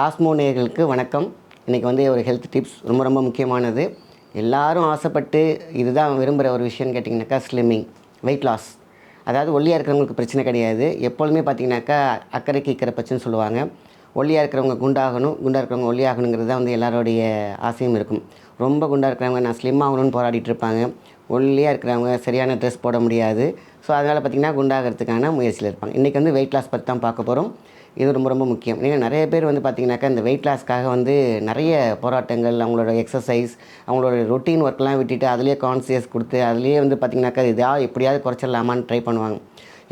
டாஸ்மோனியர்களுக்கு வணக்கம். இன்றைக்கி வந்து ஒரு ஹெல்த் டிப்ஸ் ரொம்ப ரொம்ப முக்கியமானது. எல்லாரும் ஆசைப்பட்டு இதுதான் விரும்புகிற ஒரு விஷயம்னு கேட்டிங்கனாக்கா ஸ்லிம்மிங் வெயிட் லாஸ் அதாவது ஒல்லியாக இருக்கிறவங்களுக்கு பிரச்சனை கிடையாது. எப்பொழுதுமே பார்த்தீங்கன்னாக்கா அக்கறைக்கு இக்கரை பிரச்சனைன்னு சொல்லுவாங்க. ஒல்லியாக இருக்கிறவங்க குண்டாகணும் குண்டாக இருக்கிறவங்க ஒல்லியாகணுங்கிறது தான் வந்து எல்லாரோடைய ஆசையும் இருக்கும். ரொம்ப குண்டாக இருக்கிறவங்க நான் ஸ்லிம் ஆகணும்னு போராடிட்டு இருப்பாங்க. ஒல்லியாக இருக்கிறவங்க சரியான ட்ரெஸ் போட முடியாது. ஸோ அதனால் பார்த்திங்கன்னா குண்டாகிறதுக்கான முயற்சியில் இருப்பாங்க. இன்றைக்கி வந்து வெயிட் லாஸ் பற்றி தான் பார்க்க போகிறோம் இது ரொம்ப ரொம்ப முக்கியம். நீங்கள் நிறைய பேர் வந்து பார்த்திங்கனாக்கா இந்த வெயிட் லாஸ்க்காக வந்து நிறைய போராட்டங்கள் அவங்களோட எக்ஸசைஸ் அவங்களோட ரொட்டீன் ஒர்க்லாம் விட்டுட்டு அதுலேயே கான்சியஸ் கொடுத்து அதுலேயே வந்து பார்த்திங்கனாக்கா இதா எப்படியாவது குறைச்சிடலாமான்னு ட்ரை பண்ணுவாங்க.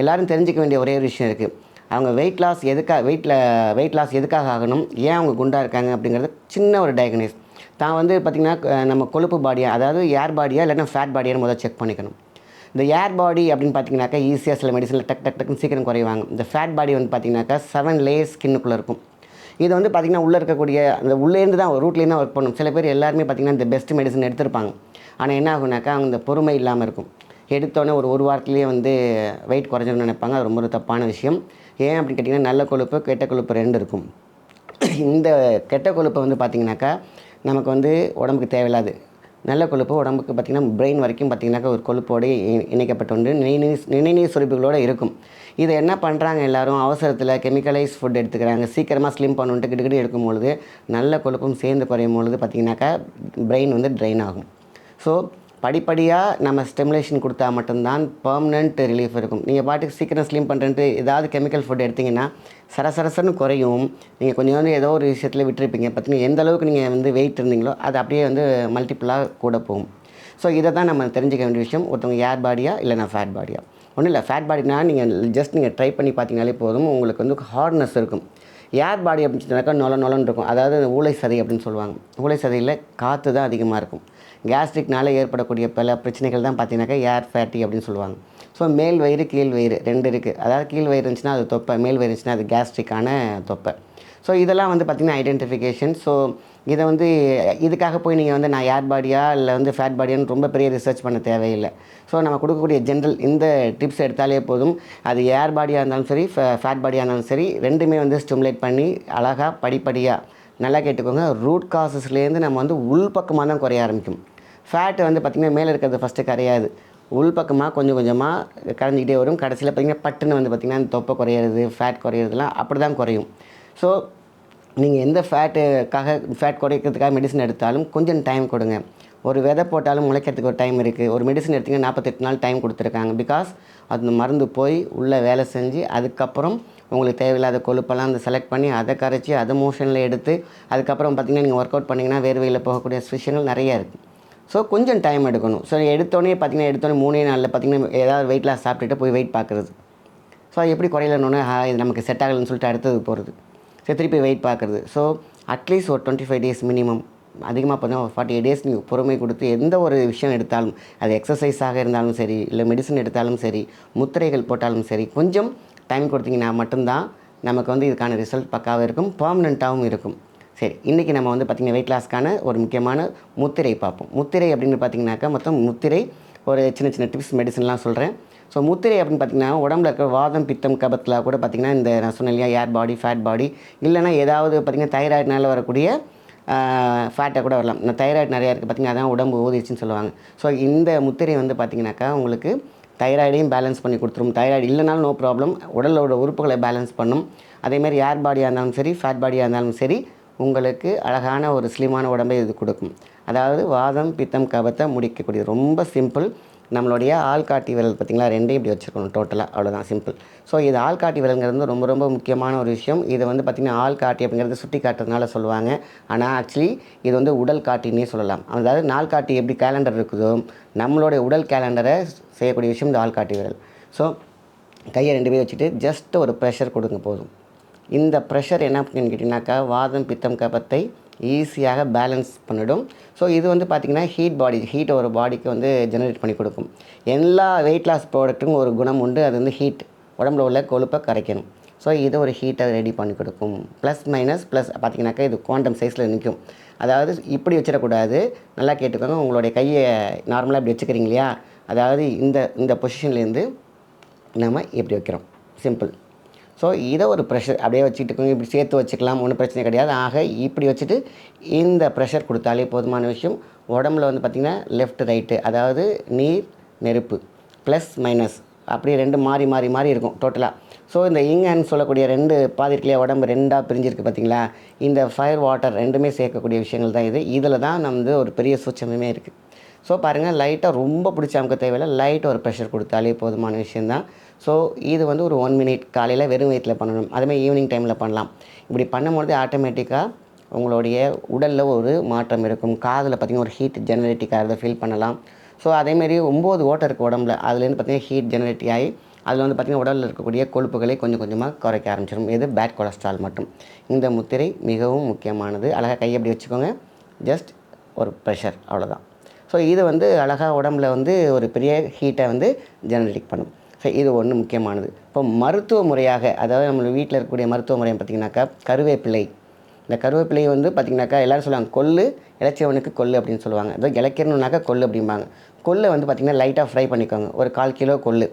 எல்லோரும் தெரிஞ்சிக்க வேண்டிய ஒரே ஒரு விஷயம் இருக்குது அவங்க வெயிட் லாஸ் எதுக்காக வெயிட்டில் வெயிட் லாஸ் எதுக்காக ஆகணும்? ஏன் அவங்க குண்டாக இருக்காங்க? அப்படிங்கிறது சின்ன ஒரு டயக்னைஸ் தான் வந்து பார்த்திங்கன்னா நம்ம கொழுப்பு பாடியாக அதாவது ஏர் பாடியாக இல்லைன்னா ஃபேட் பாடியான்னு முதல்ல செக் பண்ணிக்கணும். இந்த ஏர் பாடி அப்படின்னு பார்த்தீங்கன்னாக்கா ஈஸியாக சில மெடிசனில் டக் டக் டக்குன்னு சீக்கிரம் குறைவாங்க. இந்த ஃபேட் பாடி வந்து பார்த்தீங்கன்னாக்கா செவன் லே ஸ்கின்னுக்குள்ளே இருக்கும். இது வந்து பார்த்திங்கன்னா உள்ளே இருக்கக்கூடிய அந்த உள்ளேருந்து தான் ரூட்லேருந்து தான் ஒர்க் பண்ணும். சில பேர் எல்லாருமே பார்த்திங்கன்னா இந்த பெஸ்ட் மெடிசன் எடுத்திருப்பாங்க. ஆனால் என்ன ஆகுனாக்கா அவங்க இந்த பொறுமை இல்லாமல் இருக்கும். எடுத்தோடனே ஒரு ஒரு வாரத்துலேயே வந்து வெயிட் குறைஞ்சிடணும்னு நினைப்பாங்க. அது ரொம்ப ஒரு தப்பான விஷயம். ஏன் அப்படின்னு கேட்டிங்கன்னா நல்ல கொழுப்பு கெட்ட கொழுப்பு ரெண்டு இருக்கும். இந்த கெட்ட கொழுப்பை வந்து பார்த்திங்கனாக்கா நமக்கு வந்து உடம்புக்கு தேவையில்லாது. நல்ல கொழுப்பு உடம்புக்கு பார்த்திங்கன்னா பிரெயின் வரைக்கும் பார்த்திங்கனாக்கா ஒரு கொழுப்போடு இணைக்கப்பட்டு இணைக்கப்பட்டு நினைநீர் நினைநீர் சுரப்பிகளோடு இருக்கும். இதை என்ன பண்ணுறாங்க எல்லோரும்? அவசரத்தில் கெமிக்கலைஸ் ஃபுட் எடுத்துக்கிறாங்க. சீக்கிரமாக ஸ்லிம் பண்ணுன்ட்டு கிட்டக்கிட்டு எடுக்கும் பொழுது நல்ல கொழுப்பும் சேர்ந்து குறையும் பொழுது பார்த்திங்கனாக்கா பிரெயின் வந்து ட்ரெயின் ஆகும். ஸோ படிப்படியாக நம்ம ஸ்டெமுலேஷன் கொடுத்தா மட்டும்தான் பர்மனெண்ட் ரிலீஃப் இருக்கும். நீங்கள் பாட்டுக்கு சீக்கிரம் ஸ்லிம் பண்ணுறேன்ட்டு ஏதாவது கெமிக்கல் ஃபுட் எடுத்தீங்கன்னா சரசரசன்னு குறையும். நீங்கள் கொஞ்சம் வந்து ஏதோ ஒரு விஷயத்தில் விட்டுருப்பீங்க. பார்த்தீங்கன்னா எந்த அளவுக்கு நீங்கள் வந்து வெயிட் இருந்தீங்களோ அது அப்படியே வந்து மல்டிப்புளாக கூட போகும். ஸோ இதை தான் நம்ம தெரிஞ்சிக்க வேண்டிய விஷயம். ஒருத்தவங்க ஏர் பாடியா இல்லைனா ஃபேட் பாடியா ஒன்றும் இல்லை. ஃபேட் பாடினா நீங்கள் ஜஸ்ட் நீங்கள் ட்ரை பண்ணி பார்த்தீங்கனாலே போதும். உங்களுக்கு வந்து ஹார்ட்னஸ் இருக்கும். ஏர் பாடி அப்படின்னு சொன்னாக்கா நொல நொலன்னு இருக்கும். அதாவது ஊளை சதை அப்படின்னு சொல்லுவாங்க. ஊளை சதையில் காற்று தான் அதிகமாக இருக்கும். கேஸ்ட்ரிக்னால ஏற்படக்கூடிய பல பிரச்சனைகள் தான் பார்த்தீங்கன்னாக்கா ஏர் ஃபேட்டி அப்படின்னு சொல்லுவாங்க. ஸோ மேல் வயிறு கீழ் வயிறு ரெண்டு இருக்குது அதாவது கீழ் வயிறு இருந்துச்சுன்னா அது தொப்பை மேல் வயிறு இருந்துச்சுன்னா அது கேஸ்ட்ரிக்கான தொப்பை. ஸோ இதெல்லாம் வந்து பார்த்திங்கன்னா ஐடென்டிஃபிகேஷன் ஸோ இதை வந்து இதுக்காக போய் நீங்கள் வந்து நான் ஏர் பாடியா இல்லை வந்து ஃபேட் பாடியான்னு ரொம்ப பெரிய ரிசர்ச் பண்ண தேவையில்லை. ஸோ நம்ம கொடுக்கக்கூடிய ஜென்ரல் இந்த டிப்ஸ் எடுத்தாலே போதும். அது ஏர் பாடியாக இருந்தாலும் சரி ஃபேட் பாடியாக இருந்தாலும் சரி ரெண்டுமே வந்து ஸ்டிமுலேட் பண்ணி அழகாக படிப்படியாக நல்லா கேட்டுக்கோங்க. ரூட் காசஸ்லேருந்து நம்ம வந்து உள் பக்கமாக தான் குறைய ஆரம்பிக்கும். ஃபேட் வந்து பார்த்திங்கன்னா மேலே இருக்கிறது ஃபஸ்ட்டு கரையாது. உள் பக்கமாக கொஞ்சம் கொஞ்சமாக கரைஞ்சிக்கிட்டே வரும். கடைசியில் பார்த்திங்கன்னா பட்டுன்னு வந்து பார்த்திங்கன்னா அந்த தொப்பை குறையிறது ஃபேட் குறையிறதுலாம் அப்படி தான் குறையும். ஸோ நீங்கள் எந்த ஃபேட்டுக்காக ஃபேட் குறைக்கிறதுக்காக மெடிசன் எடுத்தாலும் கொஞ்சம் டைம் கொடுங்க. ஒரு விதை போட்டாலும் முளைக்கிறதுக்கு ஒரு டைம் இருக்குது ஒரு மெடிசன் எடுத்தீங்கன்னா நாற்பத்தெட்டு நாள் டைம் கொடுத்துருக்காங்க. பிகாஸ் அந்த மருந்து போய் உள்ளே வேலை செஞ்சு அதுக்கப்புறம் உங்களுக்கு தேவையில்லாத கொழுப்பெல்லாம் அந்த செலக்ட் பண்ணி அதை கரைச்சி அதை மோஷனில் எடுத்து அதுக்கப்புறம் பார்த்திங்கன்னா நீங்கள் ஒர்க் அவுட் பண்ணிங்கன்னா வேர்வையில் போகக்கூடிய விஷயங்கள் நிறையா இருக்குது ஸோ கொஞ்சம் டைம் எடுக்கணும். ஸோ எடுத்தோடனே பார்த்தீங்கன்னா எடுத்தோடனே மூணே நாளில் பார்த்தீங்கன்னா ஏதாவது வெயிட் லாஸ் சாப்பிட்டுட்டு போய் வெயிட் பார்க்குறது. ஸோ அது எப்படி குறையலன்னு இது நமக்கு செட் ஆகலைன்னு சொல்லிட்டு அடுத்தது போகிறது ஸோ திருப்பி வெயிட் பார்க்குறது. ஸோ அட்லீஸ்ட் ஒரு டுவெண்ட்டி ஃபைவ் டேஸ் மினிமம் அதிகமாக பார்த்தா ஒரு ஃபார்ட்டி எயிட் டேஸ் நீங்கள் பொறுமை கொடுத்து எந்த ஒரு விஷயம் எடுத்தாலும் அது எக்ஸசைஸாக இருந்தாலும் சரி இல்லை மெடிசன் எடுத்தாலும் சரி முத்திரைகள் போட்டாலும் சரி கொஞ்சம் டைம் கொடுத்தீங்கன்னா மட்டும்தான் நமக்கு வந்து இதுக்கான ரிசல்ட் பக்காவாக இருக்கும் பர்மனெண்ட்டாகவும் இருக்கும். சரி இன்றைக்கி நம்ம வந்து பார்த்திங்கன்னா வெயிட் லாஸ்க்கான ஒரு முக்கியமான முத்திரை பார்ப்போம். முத்திரை அப்படின்னு பார்த்தீங்கன்னாக்கா மொத்தம் முத்திரை ஒரு சின்ன சின்ன டிப்ஸ் மெடிசன்லாம் சொல்கிறேன் ஸோ முத்திரை அப்படின்னு பார்த்திங்கன்னா உடம்புல இருக்கிற வாதம் பித்தம் கபத்தில் கூட பார்த்திங்கன்னா இந்த நான் சொன்னேன் இல்லையா ஏர் பாடி ஃபேட் பாடி இல்லைன்னா ஏதாவது பார்த்திங்கன்னா தைராய்டினால் வரக்கூடிய ஃபேட்டை கூட வரலாம். இந்த தைராய்டு நிறையா இருக்குது பார்த்திங்கன்னா அதான் உடம்பு ஊதிச்சுன்னு சொல்லுவாங்க. ஸோ இந்த முத்திரை வந்து பார்த்திங்கனாக்கா உங்களுக்கு தைராய்டையும் பேலன்ஸ் பண்ணி கொடுத்துரும். தைராய்டு இல்லைனாலும் நோ ப்ராப்ளம் உடலோட உறுப்புகளை பேலன்ஸ் பண்ணும். அதேமாதிரி ஏர் பாடியாக இருந்தாலும் சரி ஃபேட் பாடியாக இருந்தாலும் சரி உங்களுக்கு அழகான ஒரு ஸ்லிமான உடம்பை இது கொடுக்கும். அதாவது வாதம் பித்தம் கபத்தை முடிக்கக்கூடிய ரொம்ப சிம்பிள் நம்மளுடைய ஆள்காட்டி விரல் பார்த்திங்களா? ரெண்டையும் இப்படி வச்சுருக்கணும் டோட்டலாக அவ்வளோதான் சிம்பிள் ஸோ இது ஆள்காட்டி விரல்ங்கிறது ரொம்ப ரொம்ப முக்கியமான ஒரு விஷயம். இதை வந்து பார்த்திங்கன்னா ஆள்காட்டி அப்படிங்கிறது சுட்டி காட்டுறதுனால சொல்லுவாங்க. ஆனால் ஆக்சுவலி இது வந்து உடல் காட்டினே சொல்லலாம். அதாவது நாள் காட்டி எப்படி கேலண்டர் இருக்குதோ நம்மளுடைய உடல் கேலண்டரை செய்யக்கூடிய விஷயம் இந்த ஆள்காட்டி விரல். ஸோ கையை ரெண்டு பேரும் வச்சுட்டு ஜஸ்ட் ஒரு ப்ரெஷர் கொடுங்க போதும். இந்த ப்ரெஷர் என்ன அப்படின்னு கேட்டிங்கனாக்கா வாதம் பித்தம் கபத்தை ஈஸியாக பேலன்ஸ் பண்ணிடும். ஸோ இது வந்து பார்த்திங்கன்னா ஹீட் பாடி ஹீட் ஒரு பாடிக்கு வந்து ஜெனரேட் பண்ணி கொடுக்கும். எல்லா வெயிட் லாஸ் ப்ராடக்ட்டுக்கும் ஒரு குணம் உண்டு. அது வந்து ஹீட் உடம்புல உள்ள கொழுப்பை கரைக்கணும். ஸோ இது ஒரு ஹீட்டை ரெடி பண்ணி கொடுக்கும். ப்ளஸ் மைனஸ் ப்ளஸ் பார்த்தீங்கன்னாக்கா இது குவாண்டம் சைஸில் நிற்கும் அதாவது இப்படி வச்சிடக்கூடாது. நல்லா கேட்டுக்கோங்க. உங்களுடைய கையை நார்மலாக இப்படி வச்சுக்கிறீங்க இல்லையா? அதாவது இந்த இந்த பொசிஷன்லேருந்து நம்ம இப்படி வைக்கிறோம். சிம்பிள் ஸோ இதை ஒரு ப்ரெஷர் அப்படியே வச்சுட்டு இப்படி சேர்த்து வச்சுக்கலாம் ஒன்றும் பிரச்சனை கிடையாது. ஆக இப்படி வச்சுட்டு இந்த ப்ரெஷர் கொடுத்தாலே போதுமான விஷயம். உடம்புல வந்து பார்த்திங்கன்னா லெஃப்ட் ரைட்டு அதாவது நீர் நெருப்பு ப்ளஸ் மைனஸ் அப்படியே ரெண்டு மாறி மாறி மாறி இருக்கும் டோட்டலாக ஸோ இந்த இங்கன்னு சொல்லக்கூடிய ரெண்டு பாதி இருக்குல்லையா உடம்பு ரெண்டாக பிரிஞ்சிருக்கு பார்த்தீங்களா? இந்த ஃபயர் வாட்டர் ரெண்டுமே சேர்க்கக்கூடிய விஷயங்கள் தான் இது. இதில் தான் நம்ம வந்து ஒரு பெரிய சூட்சமே இருக்குது ஸோ பாருங்கள் லைட்டாக ரொம்ப பிடிச்ச அமுக்க தேவையில்லை. லைட்டாக ஒரு ப்ரெஷர் கொடுத்தாலே போதுமான விஷயந்தான் ஸோ இது வந்து ஒரு ஒன் மினிட் காலையில் வெறும் வயிற்றில் பண்ணணும். அதேமாதிரி ஈவினிங் டைமில் பண்ணலாம். இப்படி பண்ணும்பொழுது ஆட்டோமேட்டிக்காக உங்களுடைய உடலில் ஒரு மாற்றம் இருக்கும். காதில் பார்த்திங்கன்னா ஒரு ஹீட் ஜெனரேட்டிக் ஆகிறத ஃபீல் பண்ணலாம். ஸோ அதேமாரி ஒம்பது ஓட்டை இருக்குது உடம்புல. அதுலேருந்து பார்த்திங்கன்னா ஹீட் ஜெனரேட் ஆகி அதில் வந்து பார்த்திங்கன்னா உடலில் இருக்கக்கூடிய கொழுப்புகளை கொஞ்சம் கொஞ்சமாக குறைக்க ஆரம்பிச்சிடும் இது பேட் கொலஸ்ட்ரால் மட்டும். இந்த முத்திரை மிகவும் முக்கியமானது. அழகாக கை அப்படி வச்சுக்கோங்க. ஜஸ்ட் ஒரு ப்ரெஷர் அவ்வளோதான் ஸோ இது வந்து அழகாக உடம்புல வந்து ஒரு பெரிய ஹீட்டை வந்து ஜெனரேட் பண்ணும். ஸோ இது ஒன்று முக்கியமானது. இப்போ மருத்துவ முறையாக அதாவது நம்ம வீட்டில் இருக்கக்கூடிய மருத்துவ முறை பார்த்திங்கனாக்கா கருவேப்பிலை. இந்த கருவேப்பிலை வந்து பார்த்திங்கனாக்கா எல்லோரும் சொல்லுவாங்க கொள்ளு இளைச்சவனுக்கு கொள்ளு அப்படின்னு சொல்லுவாங்க. அதாவது இளைக்கணுன்னாக்கா கொள்ளு அப்படிம்பாங்க. கொல்லை வந்து பார்த்திங்கன்னா லைட்டாக ஃப்ரை பண்ணிக்கோங்க. ஒரு கால் கிலோ கொள்ளு.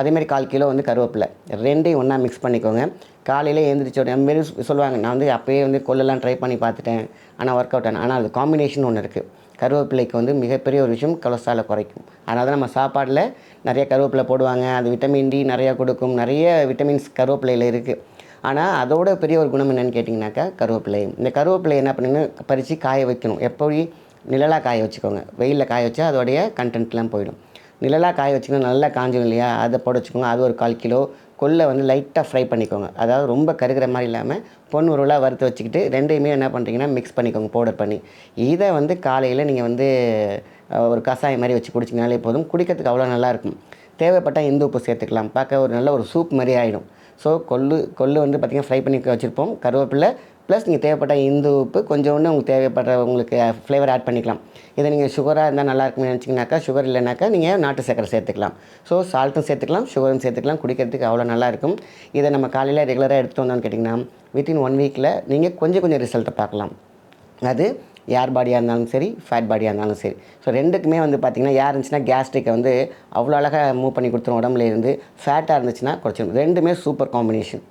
அதேமாதிரி கால் கிலோ வந்து கருவேப்பிலை. ரெண்டையும் ஒன்றா மிக்ஸ் பண்ணிக்கோங்க. காலையில் எழுந்திரிச்ச உடனே மாரி சொல்லுவாங்க நான் வந்து அப்போயே வந்து கொள்ளெல்லாம் ட்ரை பண்ணி பார்த்துட்டேன். ஆனால் ஒர்க் அவுட் ஆனால் அது காம்பினேஷன் ஒன்று இருக்குது கருவேப்பிலைக்கு வந்து மிகப்பெரிய ஒரு விஷயம் கொலஸ்ட்ராலை குறைக்கும். அதனால் தான் நம்ம சாப்பாடில் நிறைய கருவேப்பிலை போடுவாங்க. அது விட்டமின் டி நிறையா கொடுக்கும். நிறைய விட்டமின்ஸ் கருவேப்பிலையில் இருக்குது ஆனால் அதோட பெரிய ஒரு குணம் என்னென்னு கேட்டிங்கனாக்கா கருவேப்பிலை. இந்த கருவேப்பிலை என்ன பண்ணுங்கன்னா பறித்து காய வைக்கணும். எப்படி? நிழலாக காய வச்சுக்கோங்க. வெயிலில் காய வச்சா அதோடைய கண்டென்ட்லாம் போயிடும். நிழலாக காய வச்சுக்கணும். நல்லா காஞ்சிடும் இல்லையா? அதை போட வச்சுக்கோங்க. அது ஒரு கால் கிலோ. கொல்லை வந்து லைட்டாக ஃப்ரை பண்ணிக்கோங்க. அதாவது ரொம்ப கருகிற மாதிரி இல்லாமல் பொன் உருளாக வறுத்து வச்சுக்கிட்டு ரெண்டையுமே என்ன பண்ணுறீங்கன்னா மிக்ஸ் பண்ணிக்கோங்க பவுடர் பண்ணி. இதை வந்து காலையில் நீங்கள் வந்து ஒரு கஷாயம் மாதிரி வச்சு குடிச்சிங்கனாலே போதும். குடிக்கிறதுக்கு அவ்வளோ நல்லாயிருக்கும் தேவைப்பட்டால் இந்து உப்பு சேர்த்துக்கலாம். பார்க்க ஒரு நல்ல ஒரு சூப் மாதிரி ஆகிடும் ஸோ கொள்ளு கொள்ளு வந்து பார்த்திங்கன்னா ஃப்ரை பண்ணி வச்சுருப்போம். கருவேப்பிலை ப்ளஸ் நீங்கள் தேவைப்பட்ட இந்து உப்பு கொஞ்சோண்டு உங்களுக்கு தேவைப்படுற உங்களுக்கு ஃப்ளேவர் ஆட் பண்ணிக்கலாம். இதை நீங்கள் சுகராக இருந்தால் நல்லா இருக்கும்னு நினச்சிங்கனாக்கா சுகர் இல்லைனாக்கா நீங்கள் நாட்டு சக்கரை சேர்த்துக்கலாம். ஸோ சால்ட்டும் சேர்த்துக்கலாம் சுகரும் சேர்த்துக்கலாம் குடிக்கிறதுக்கு அவ்வளோ நல்லா இருக்கும். இதை நம்ம காலையில் ரெகுலராக எடுத்துகிட்டு வந்தோம்னு கேட்டிங்கன்னா வித்தின் ஒன் வீக்கில் நீங்கள் கொஞ்சம் கொஞ்சம் ரிசல்ட்டை பார்க்கலாம். அது ஏர் பாடியாக இருந்தாலும் சரி ஃபேட் பாடியாக இருந்தாலும் சரி. ஸோ ரெண்டுக்குமே வந்து பார்த்திங்கன்னா ஏர் இருந்துச்சுன்னா கேஸ்ட்ரிக்கை வந்து அவ்வளோ அழகாக மூவ் பண்ணி கொடுத்துரும் உடம்புல இருந்து. ஃபேட்டாக இருந்துச்சுன்னா குறைச்சிடும் ரெண்டுமே சூப்பர் காம்பினேஷன்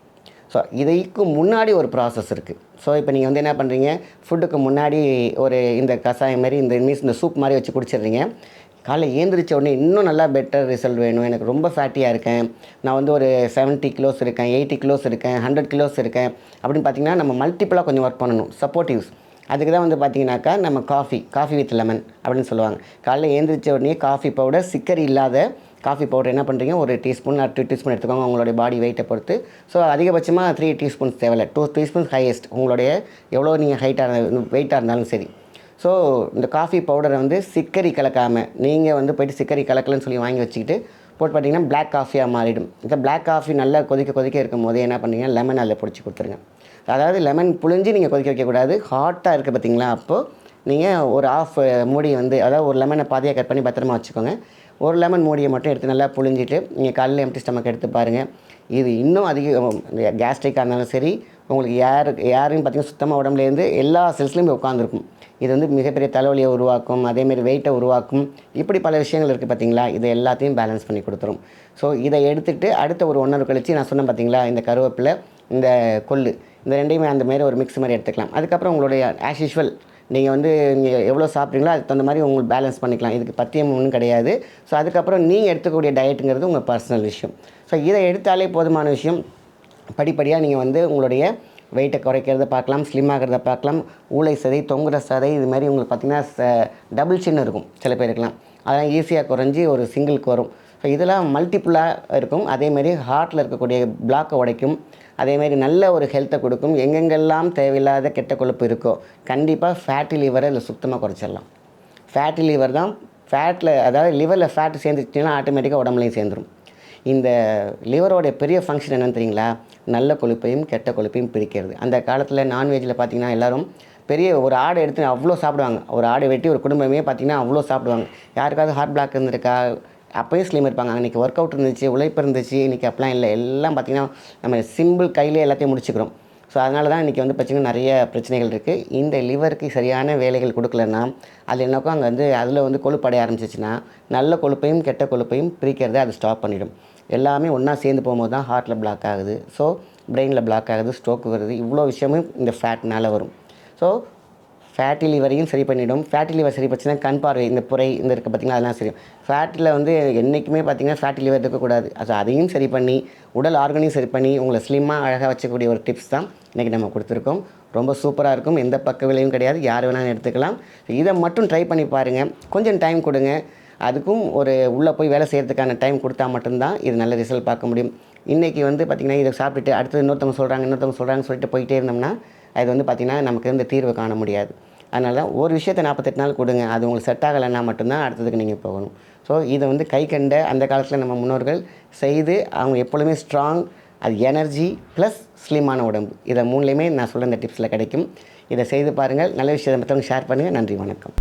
ஸோ இதைக்கும் முன்னாடி ஒரு ப்ராசஸ் இருக்குது ஸோ இப்போ நீங்கள் வந்து என்ன பண்ணுறீங்க ஃபுட்டுக்கு முன்னாடி ஒரு இந்த கஷாயம் மாதிரி இந்த மீன்ஸ் இந்த சூப் மாதிரி வச்சு குடிச்சிடுறீங்க. காலைல ஏந்திரிச்ச உடனே இன்னும் நல்லா பெட்டர் ரிசல்ட் வேணும். எனக்கு ரொம்ப ஃபேட்டியாக இருக்கேன். நான் வந்து ஒரு 70 கிலோஸ் இருக்கேன் எயிட்டி கிலோஸ் இருக்கேன் ஹண்ட்ரட் கிலோஸ் இருக்கேன். அப்படின்னு பார்த்தீங்கன்னா நம்ம மல்டிப்புளாக கொஞ்சம் ஒர்க் பண்ணணும். சப்போர்ட்டிவ்ஸ் அதுக்கு தான் வந்து பார்த்தீங்கன்னாக்கா நம்ம காஃபி காஃபி வித் லெமன் அப்படின்னு சொல்லுவாங்க. காலைல ஏந்திரிச்ச உடனே காஃபி பவுடர் சிக்கர் இல்லாத காஃபி பவுடர் என்ன பண்ணுறீங்க? ஒரு டீஸ்பூன் டூ டீஸ்பூன் எடுத்துக்கோங்க உங்களுடைய பாடி வெயிட்டை பொறுத்து. ஸோ அதிகபட்சமாக த்ரீ டீஸ்பூன்ஸ் தேவையில்ல. டூ டீஸ்பூன்ஸ் ஹையஸ்ட் உங்களுடைய எவ்வளோ நீங்கள் ஹைட்டாக வெயிட்டாக இருந்தாலும் சரி. ஸோ இந்த காஃபி பவுடரை வந்து சிக்கரி கலக்காமல் நீங்கள் வந்து போயிட்டு சிக்கரி கலக்கலன்னு சொல்லி வாங்கி வச்சுக்கிட்டு போட்டு பார்த்தீங்கன்னா பிளாக் காஃபியாக மாறிடும். இந்த பிளாக் காஃபி நல்லா கொதிக்க கொதிக்க இருக்கும் போதே என்ன பண்ணுறீங்கன்னா லெமன் அதில் பிடிச்சி கொடுத்துருங்க. அதாவது லெமன் புழிஞ்சு நீங்கள் கொதிக்க வைக்கக்கூடாது. ஹாட்டாக இருக்குது பார்த்தீங்களா அப்போது நீங்கள் ஒரு ஆஃப் மூடி வந்து அதாவது ஒரு லெமனை பாதியாக கட் பண்ணி பத்திரமா வச்சுக்கோங்க. ஒரு லெமன் மூடியை மட்டும் எடுத்து நல்லா புழிஞ்சிட்டு நீங்கள் காலையில் எம்டி ஸ்டமக் எடுத்து பாருங்கள் இது இன்னும் அதிகம் கேஸ்ட்ரிக்காக இருந்தாலும் சரி உங்களுக்கு யார் யாருன்னு பார்த்தீங்கன்னா சுத்தமாக உடம்புலேருந்து எல்லா செல்ஸ்லையும் உட்காந்துருக்கும் இது வந்து மிகப்பெரிய தலைவலியை உருவாக்கும் அதேமாரி வெயிட்டை உருவாக்கும். இப்படி பல விஷயங்கள் இருக்குது பார்த்தீங்களா இது எல்லாத்தையும் பேலன்ஸ் பண்ணி கொடுத்துரும். ஸோ இதை எடுத்துகிட்டு அடுத்த ஒரு ஒன் கழிச்சு நான் சொன்னேன் பார்த்தீங்களா இந்த கருவேப்பிலை இந்த கொள்ளு இந்த ரெண்டையுமே அந்த மாதிரி ஒரு மிக்ஸ் மாதிரி எடுத்துக்கலாம். அதுக்கப்புறம் உங்களுடைய ஆஸ் யூஷுவல் நீங்கள் வந்து நீங்கள் எவ்வளோ சாப்பிட்றீங்களோ அதுக்கு தகுந்த மாதிரி உங்களுக்கு பேலன்ஸ் பண்ணிக்கலாம். இதுக்கு பத்தியம் ஒன்றும் கிடையாது. ஸோ அதுக்கப்புறம் நீங்கள் எடுத்துக்கூடிய டயட்டுங்கிறது உங்கள் பர்சனல் விஷயம். ஸோ இதை எடுத்தாலே போதுமான விஷயம். படிப்படியாக நீங்கள் வந்து உங்களுடைய வெயிட்டை குறைக்கிறத பார்க்கலாம் ஸ்லிம் ஆகிறத பார்க்கலாம் ஊளை சதை தொங்குற சதை இது மாதிரி உங்களுக்கு பார்த்திங்கன்னா டபுள் சின்ன இருக்கும். சில பேருக்குலாம் அதெல்லாம் ஈஸியாக குறைஞ்சி ஒரு சிங்கிளுக்கு வரும். ஸோ இதெல்லாம் மல்டிப்புளாக இருக்கும். அதேமாரி ஹார்ட்டில் இருக்கக்கூடிய பிளாக்கை உடைக்கும். அதேமாரி நல்ல ஒரு ஹெல்த்தை கொடுக்கும். எங்கெங்கெல்லாம் தேவையில்லாத கெட்ட கொழுப்பு இருக்கோ கண்டிப்பாக ஃபேட்டி லிவரை இதில் சுத்தமாக குறைச்சிடலாம். ஃபேட்டி லிவர் தான் ஃபேட்டில் அதாவது லிவரில் ஃபேட் சேர்ந்துச்சுன்னா ஆட்டோமேட்டிக்காக உடம்புலையும் சேர்ந்துடும் இந்த லிவரோடைய பெரிய ஃபங்க்ஷன் என்னென்னு தெரியுங்களா? நல்ல கொழுப்பையும் கெட்ட கொழுப்பையும் பிரிக்கிறது. அந்த காலத்தில் நான்வெஜ்ஜில் பார்த்தீங்கன்னா எல்லாரும் பெரிய ஒரு ஆடை எடுத்து அவ்வளோ சாப்பிடுவாங்க. ஒரு ஆடை வெட்டி ஒரு குடும்பமே பார்த்தீங்கன்னா அவ்வளோ சாப்பிடுவாங்க. யாருக்காவது ஹார்ட் பிளாக் இருந்திருக்கா? அப்போயும் ஸ்லிம் இருப்பாங்க. அன்றைக்கி ஒர்க் அவுட் இருந்துச்சு உழைப்பு இருந்துச்சு இன்றைக்கி அப்படிலாம் இல்லை. எல்லாம் பார்த்திங்கன்னா நம்ம சிம்பிள் கையிலே எல்லாத்தையும் முடிச்சுக்கிறோம். ஸோ அதனால தான் இன்றைக்கி வந்து பார்த்திங்கன்னா நிறைய பிரச்சனைகள் இருக்குது இந்த லிவருக்கு சரியான வேலைகள் கொடுக்கலன்னா அது என்னக்கோ அங்கே வந்து அதில் வந்து கொழுப்படைய ஆரம்பிச்சிச்சுன்னா நல்ல கொழுப்பையும் கெட்ட கொழுப்பையும் பிரிக்கிறதை அது ஸ்டாப் பண்ணிடும். எல்லாமே ஒன்றா சேர்ந்து போகும்போது தான் ஹார்ட்டில் பிளாக் ஆகுது. ஸோ பிரெயினில் பிளாக் ஆகுது ஸ்ட்ரோக் வருது. இவ்வளோ விஷயமும் இந்த ஃபேட்னால் வரும். ஸோ ஃபேட்டி லிவரையும் சரி பண்ணிவிடும் ஃபேட்டி லிவர் சரி போச்சுன்னா கண் பார்வை இந்த புரை இந்த இருக்க பார்த்திங்கன்னா அதெல்லாம் சரி. ஃபேட்டில் வந்து என்றைக்குமே பார்த்திங்கன்னா ஃபேட்டி லிவர் இருக்கக்கூடாது. அது அதையும் சரி பண்ணி உடல் ஆர்கனையும் சரி பண்ணி உங்களை ஸ்லிம்மாக அழகாக வச்சக்கூடிய ஒரு டிப்ஸ் தான் இன்றைக்கி நம்ம கொடுத்துருக்கோம். ரொம்ப சூப்பராக இருக்கும். எந்த பக்க விலையும் கிடையாது. யார் வேணாலும் எடுத்துக்கலாம். இதை மட்டும் ட்ரை பண்ணி பாருங்கள் கொஞ்சம் டைம் கொடுங்க. அதுக்கும் ஒரு உள்ளே போய் வேலை செய்கிறதுக்கான டைம் கொடுத்தா மட்டும்தான் இது நல்ல ரிசல்ட் பார்க்க முடியும். இன்றைக்கி வந்து பார்த்திங்கன்னா இதை சாப்பிட்டுட்டு அடுத்து இன்னொருத்தவங்க சொல்கிறாங்க இன்னொருத்தவங்க சொல்கிறாங்கன்னு சொல்லிட்டு போயிட்டே இருந்தோம்னா அது வந்து பார்த்திங்கன்னா நமக்கு இந்த தீர்வு காண முடியாது. அதனால ஒரு விஷயத்தை நாற்பத்தெட்டு நாள் கொடுங்க. அது உங்களுக்கு செட் ஆகலைன்னா மட்டும்தான் அடுத்ததுக்கு நீங்கள் போகணும். ஸோ இதை வந்து கை கண்ட அந்த காலத்தில் நம்ம முன்னோர்கள் செய்து அவங்க எப்பொழுதுமே ஸ்ட்ராங் அது எனர்ஜி ப்ளஸ் ஸ்லிமான உடம்பு. இதை மூணுலேயுமே நான் சொல்கிற இந்த டிப்ஸில் கிடைக்கும். இதை செய்து பாருங்கள். நல்ல விஷயத்தை மற்றவங்க ஷேர் பண்ணுங்கள் நன்றி வணக்கம்.